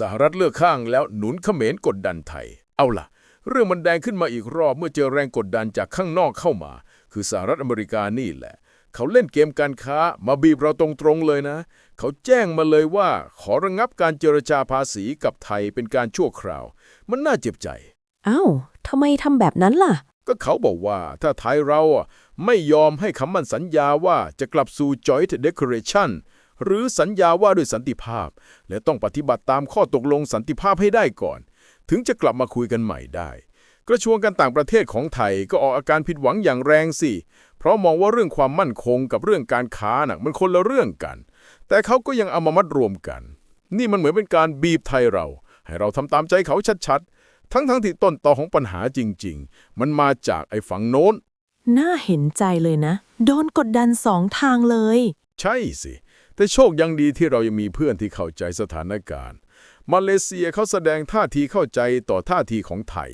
สหรัฐเลือกข้างแล้วหนุนเขมรกดดันไทย เอาล่ะ เรื่องมันแดงขึ้นมาอีกรอบเมื่อเจอแรงกดดันจากข้างนอกเข้ามา คือสหรัฐอเมริกานี่แหละ เขาเล่นเกมการค้ามาบีบเราตรงๆเลยนะ เขาแจ้งมาเลยว่าขอระงับการเจรจาภาษีกับไทยเป็นการชั่วคราว มันน่าเจ็บใจ อ้าวทำไมทำแบบนั้นล่ะ ก็เขาบอกว่าถ้าไทยเราอะไม่ยอมให้คำมั่นสัญญาว่าจะกลับสู่ Joint Declaration หรือสัญญาว่าด้วยสันติภาพ และต้องปฏิบัติตามข้อตกลงสันติภาพให้ได้ก่อน ถึงจะกลับมาคุยกันใหม่ได้ กระทรวงการต่างประเทศของไทยก็ออกอาการผิดหวังอย่างแรงสิ เพราะมองว่าเรื่องความมั่นคงกับเรื่องการค้าน่ะมันคนละเรื่องกัน แต่เขาก็ยังเอามามัดรวมกัน นี่มันเหมือนเป็นการบีบไทยเรา ให้เราทำตามใจเขาชัดๆ ทั้งๆที่ต้นตอของปัญหาจริง ๆ มันมาจากไอ้ฝั่งโน้นน่าเห็นใจเลยนะ โดนกดดันสองทางเลย ใช่สิ แต่โชคยังดีที่เรายังมีเพื่อนที่เข้าใจสถานการณ์ มาเลเซียเขาแสดงท่าทีเข้าใจต่อท่าทีของไทย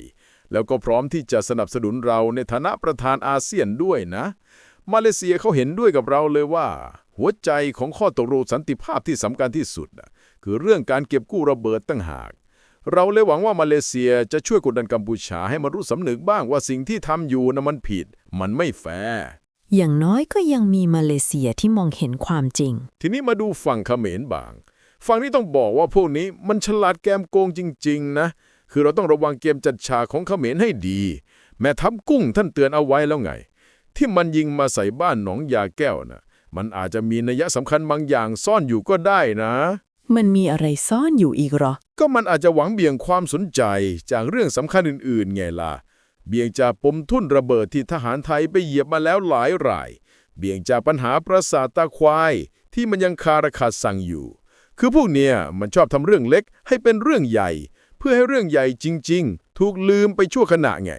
แล้วก็พร้อมที่จะสนับสนุนเราในฐานะประธานอาเซียนด้วยนะ มาเลเซียเขาเห็นด้วยกับเราเลยว่า หัวใจของข้อตกลงสันติภาพที่สำคัญที่สุด คือเรื่องการเก็บกู้ระเบิดตั้งหากเราเลยหวังว่ามาเลเซียจะช่วยกดดันกัมพูชาให้มารู้สำนึกบ้างว่าสิ่งที่ทำอยู่นะมันผิด มันไม่แฟร์ อย่างน้อยก็ยังมีมาเลเซียที่มองเห็นความจริง ทีนี้มาดูฝั่งเขมรบาง ฝั่งนี้ต้องบอกว่าพวกนี้มันฉลาดแกมโกงจริง ๆ นะ คือเราต้องระวังเกมจัดฉากของเขมรให้ดี แม่ทัพกุ้งท่านเตือนเอาไว้แล้วไง ที่มันยิงมาใส่บ้านหนองยาแก้วนะมันอาจจะมีนัยสำคัญบางอย่างซ่อนอยู่ก็ได้นะ มันมีอะไรซ่อนอยู่อีกเหรอ ก็มันอาจจะหวังเบี่ยงความสนใจจากเรื่องสำคัญอื่นๆ ไงล่ะ เบี่ยงจากปมทุ่นระเบิดที่ทหารไทยไปเหยียบมาแล้วหลายราย เบี่ยงจากปัญหาประสาทตาควายที่มันยังคาราคาสั่งอยู่ คือพวกเนี้ยมันชอบทำเรื่องเล็กให้เป็นเรื่องใหญ่ เพื่อให้เรื่องใหญ่จริง ๆ ถูกลืมไปชั่วขณะไง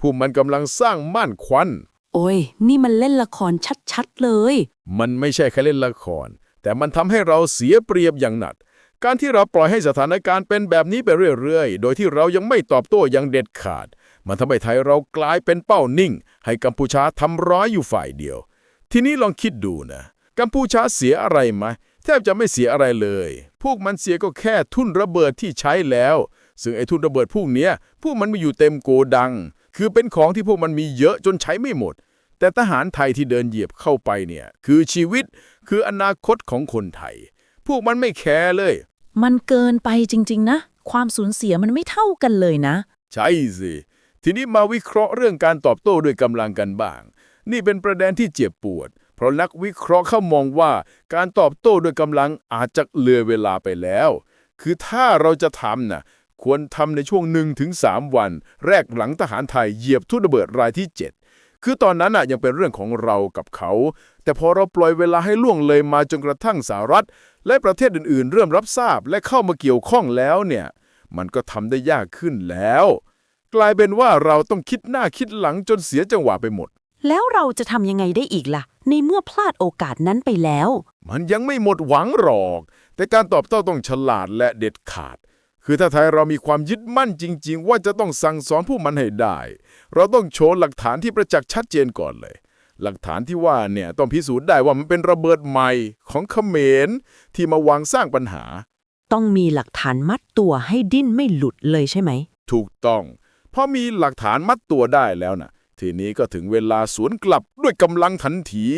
พวกมันกำลังสร้างม่านควันโอ้ย นี่มันเล่นละครชัดๆเลย มันไม่ใช่แค่เล่นละคร แต่มันทำให้เราเสียเปรียบอย่างหนัก การที่เราปล่อยให้สถานการณ์เป็นแบบนี้ไปเรื่อยๆ โดยที่เรายังไม่ตอบโต้อย่างเด็ดขาด มันทำให้ไทยเรากลายเป็นเป้านิ่ง ให้กัมพูชาทำร้ายอยู่ฝ่ายเดียว ทีนี้ลองคิดดูนะ กัมพูชาเสียอะไรไหมแทบจะไม่เสียอะไรเลย พวกมันเสียก็แค่ทุ่นระเบิดที่ใช้แล้ว ซึ่งไอ้ทุ่นระเบิดพวกเนี้ย พวกมันมีอยู่เต็มโกดัง คือเป็นของที่พวกมันมีเยอะจนใช้ไม่หมด แต่ทหารไทยที่เดินเหยียบเข้าไปเนี่ย คือชีวิต คืออนาคตของคนไทย พวกมันไม่แคร์เลย มันเกินไปจริง ๆ นะ ความสูญเสียมันไม่เท่ากันเลยนะ ใช่สิ ทีนี้มาวิเคราะห์เรื่องการตอบโต้ด้วยกำลังกันบ้าง นี่เป็นประเด็นที่เจ็บปวด เพราะนักวิเคราะห์เขามองว่าการตอบโต้ด้วยกำลังอาจจะเลือเวลาไปแล้ว คือถ้าเราจะทำน่ะควรทำในช่วง1ถึง3วัน แรกหลังทหารไทยเหยียบทุ่นระเบิดรายที่ 7 คือตอนนั้นน่ะยังเป็นเรื่องของเรากับเขา แต่พอเราปล่อยเวลาให้ล่วงเลยมาจนกระทั่งสหรัฐ และประเทศอื่นๆ เริ่มรับทราบและเข้ามาเกี่ยวข้องแล้วเนี่ย มันก็ทำได้ยากขึ้นแล้ว กลายเป็นว่าเราต้องคิดหน้าคิดหลังจนเสียจังหวะไปหมด แล้วเราจะทำยังไงได้อีกล่ะ ในเมื่อพลาดโอกาสนั้นไปแล้ว มันยังไม่หมดหวังหรอก แต่การตอบโต้ต้องฉลาดและเด็ดขาด คือถ้าไทยเรามีความยึดมั่นจริง ๆ ว่าจะต้องสั่งสอนผู้มันให้ได้ เราต้องโชว์หลักฐานที่ประจักษ์ชัดเจนก่อนเลยหลักฐานที่ว่าเนี่ยต้องพิสูจน์ได้ว่ามันเป็นระเบิดใหม่ของเขมร ที่มาวางสร้างปัญหา ต้องมีหลักฐานมัดตัวให้ดิ้นไม่หลุดเลยใช่ไหม ถูกต้องพ อมีหลักฐานมัดตัวได้แล้วนะทีนี้ก็ถึงเวลาสวนกลับด้วยกำลังทันที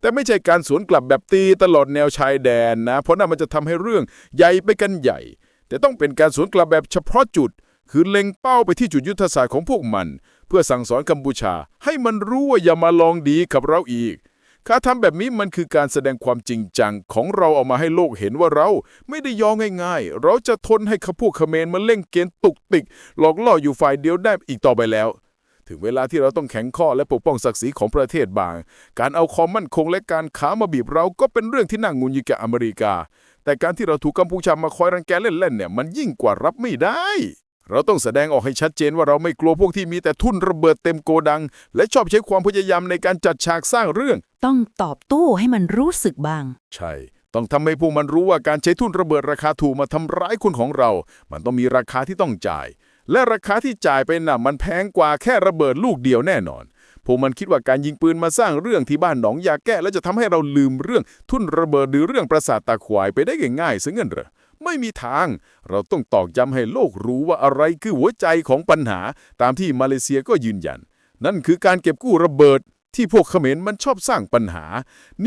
แต่ไม่ใช่การสวนกลับแบบตีตลอดแนวชายแดนนะ เพราะนั่นมันจะทำให้เรื่องใหญ่ไปกันใหญ่ แต่ต้องเป็นการสวนกลับแบบเฉพาะจุด คือเล็งเป้าไปที่จุดยุทธศาสตร์ของพวกมัน เพื่อสั่งสอนกัมพูชา ให้มันรู้ว่าอย่ามาลองดีกับเราอีก การทำแบบนี้มันคือการแสดงความจริงจังของเราเอามาให้โลกเห็นว่าเราไม่ได้ยอมง่ายๆ เราจะทนให้ขพวกเขมรมาเล่นเกมตุกติก หลอกล่ออยู่ฝ่ายเดียวได้อีกต่อไปแล้ว ถึงเวลาที่เราต้องแข็งข้อและปกป้องศักดิ์ศรีของประเทศบาง การเอาความมั่นคงและการขามาบีบเราก็เป็นเรื่องที่น่างุนยิงกับอเมริกา แต่การที่เราถูกกัมพูชามาคอยรังแกเล่นๆเนี่ยมันยิ่งกว่ารับไม่ได้ เราต้องแสดงออกให้ชัดเจนว่าเราไม่กลัวพวกที่มีแต่ทุ่นระเบิดเต็มโกดัง และชอบใช้ความพยายามในการจัดฉากสร้างเรื่อง ต้องตอบโต้ให้มันรู้สึกบ้าง ใช่ ต้องทำให้พวกมันรู้ว่าการใช้ทุนระเบิดราคาถูกมาทำร้ายคนของเรา มันต้องมีราคาที่ต้องจ่าย และราคาที่จ่ายไปน่ะมันแพงกว่าแค่ระเบิดลูกเดียวแน่นอนพวกมันคิดว่าการยิงปืนมาสร้างเรื่องที่บ้านหนองยาแก้ แล้วจะทำให้เราลืมเรื่องทุนระเบิดหรือเรื่องประสาทตาควายไปได้ง่ายๆซะเงินเหรอ ไม่มีทาง เราต้องตอกย้ำให้โลกรู้ว่าอะไรคือหัวใจของปัญหา ตามที่มาเลเซียก็ยืนยัน นั่นคือการเก็บกู้ระเบิด ที่พวกเขมรมันชอบสร้างปัญหา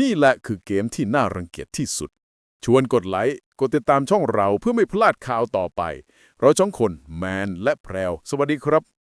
นี่แหละคือเกมที่น่ารังเกียจที่สุด ชวนกดไลค์ กดติดตามช่องเราเพื่อไม่พลาดข่าวต่อไป เราช่องคนแมนและแพรว สวัสดีครับ